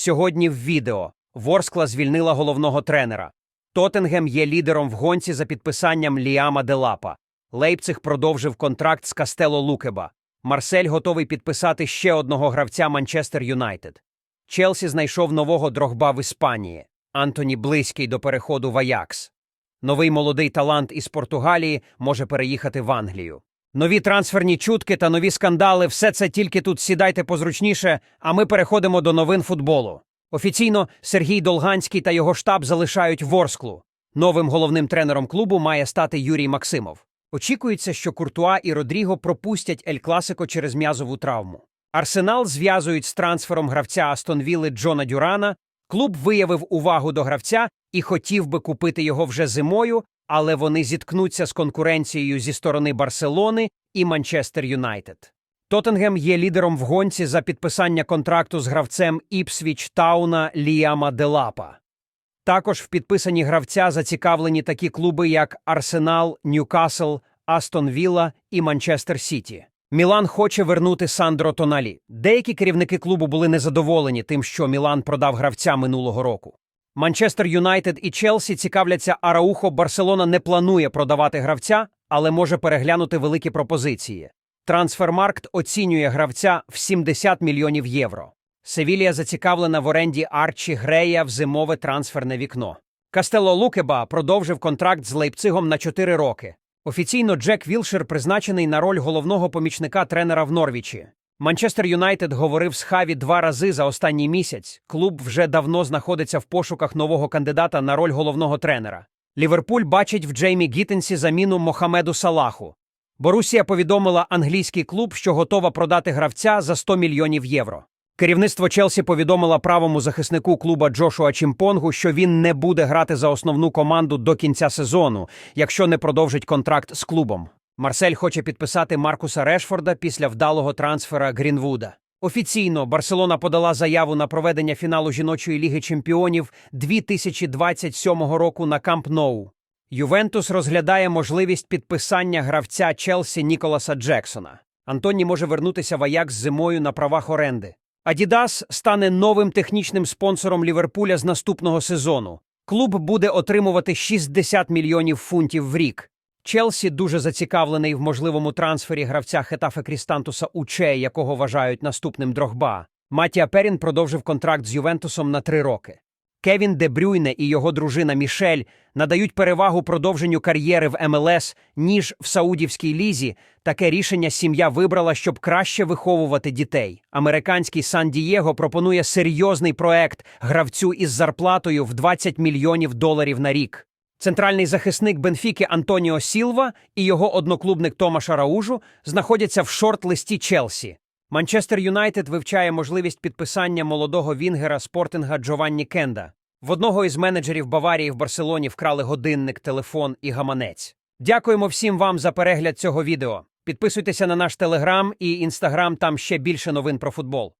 Сьогодні в відео Ворскла звільнила головного тренера. Тоттенгем є лідером в гонці за підписанням Ліама Делапа. Лейпциг продовжив контракт з Кастело Лукеба. Марсель готовий підписати ще одного гравця Манчестер Юнайтед. Челсі знайшов нового дрогба в Іспанії. Антоні близький до переходу в Аякс. Новий молодий талант із Португалії може переїхати в Англію. Нові трансферні чутки та нові скандали все це тільки тут сідайте позручніше, а ми переходимо до новин футболу. Офіційно Сергій Долганський та його штаб залишають Ворсклу. Новим головним тренером клубу має стати Юрій Максимов. Очікується, що Куртуа і Родріго пропустять Ель Класико через м'язову травму. Арсенал зв'язують з трансфером гравця Астон Вілли Джона Дюрана. Клуб виявив увагу до гравця і хотів би купити його вже зимою, але вони зіткнуться з конкуренцією зі сторони Барселони і Манчестер Юнайтед. Тоттенгем є лідером в гонці за підписання контракту з гравцем Іпсвіч Тауна Ліама Делапа. Також в підписанні гравця зацікавлені такі клуби, як Арсенал, Ньюкасл, Астон Вілла і Манчестер Сіті. Мілан хоче вернути Сандро Тоналі. Деякі керівники клубу були незадоволені тим, що Мілан продав гравця минулого року. Манчестер Юнайтед і Челсі цікавляться Араухо. Барселона не планує продавати гравця, але може переглянути великі пропозиції. Трансфермаркт оцінює гравця в 70 мільйонів євро. Севілія зацікавлена в оренді Арчі Грея в зимове трансферне вікно. Кастело Лукеба продовжив контракт з Лейпцигом на 4 роки. Офіційно Джек Вілшер призначений на роль головного помічника тренера в Норвічі. Манчестер Юнайтед говорив з Хаві два рази за останній місяць. Клуб вже давно знаходиться в пошуках нового кандидата на роль головного тренера. Ліверпуль бачить в Джеймі Гіттенсі заміну Мохамеду Салаху. Борусія повідомила англійський клуб, що готова продати гравця за 100 мільйонів євро. Керівництво Челсі повідомило правому захиснику клуба Джошуа Чімпонгу, що він не буде грати за основну команду до кінця сезону, якщо не продовжить контракт з клубом. Марсель хоче підписати Маркуса Решфорда після вдалого трансфера Грінвуда. Офіційно Барселона подала заяву на проведення фіналу жіночої ліги чемпіонів 2027 року на Камп Ноу. Ювентус розглядає можливість підписання гравця Челсі Ніколаса Джексона. Антоні може вернутися в Аякс зимою на правах оренди. Адідас стане новим технічним спонсором Ліверпуля з наступного сезону. Клуб буде отримувати 60 мільйонів фунтів в рік. Челсі дуже зацікавлений в можливому трансфері гравця Хетафе Крістантуса Уче, якого вважають наступним Дрогба. Матія Перін продовжив контракт з Ювентусом на три роки. Кевін Де Брюйне і його дружина Мішель надають перевагу продовженню кар'єри в МЛС, ніж в Саудівській лізі. Таке рішення сім'я вибрала, щоб краще виховувати дітей. Американський Сан-Дієго пропонує серйозний проект гравцю із зарплатою в 20 мільйонів доларів на рік. Центральний захисник Бенфіки Антоніо Сілва і його одноклубник Томаша Раужу знаходяться в шорт-листі Челсі. Манчестер Юнайтед вивчає можливість підписання молодого вінгера спортинга Джованні Кенда. В одного із менеджерів Баварії в Барселоні вкрали годинник, телефон і гаманець. Дякуємо всім вам за перегляд цього відео. Підписуйтеся на наш телеграм і інстаграм, там ще більше новин про футбол.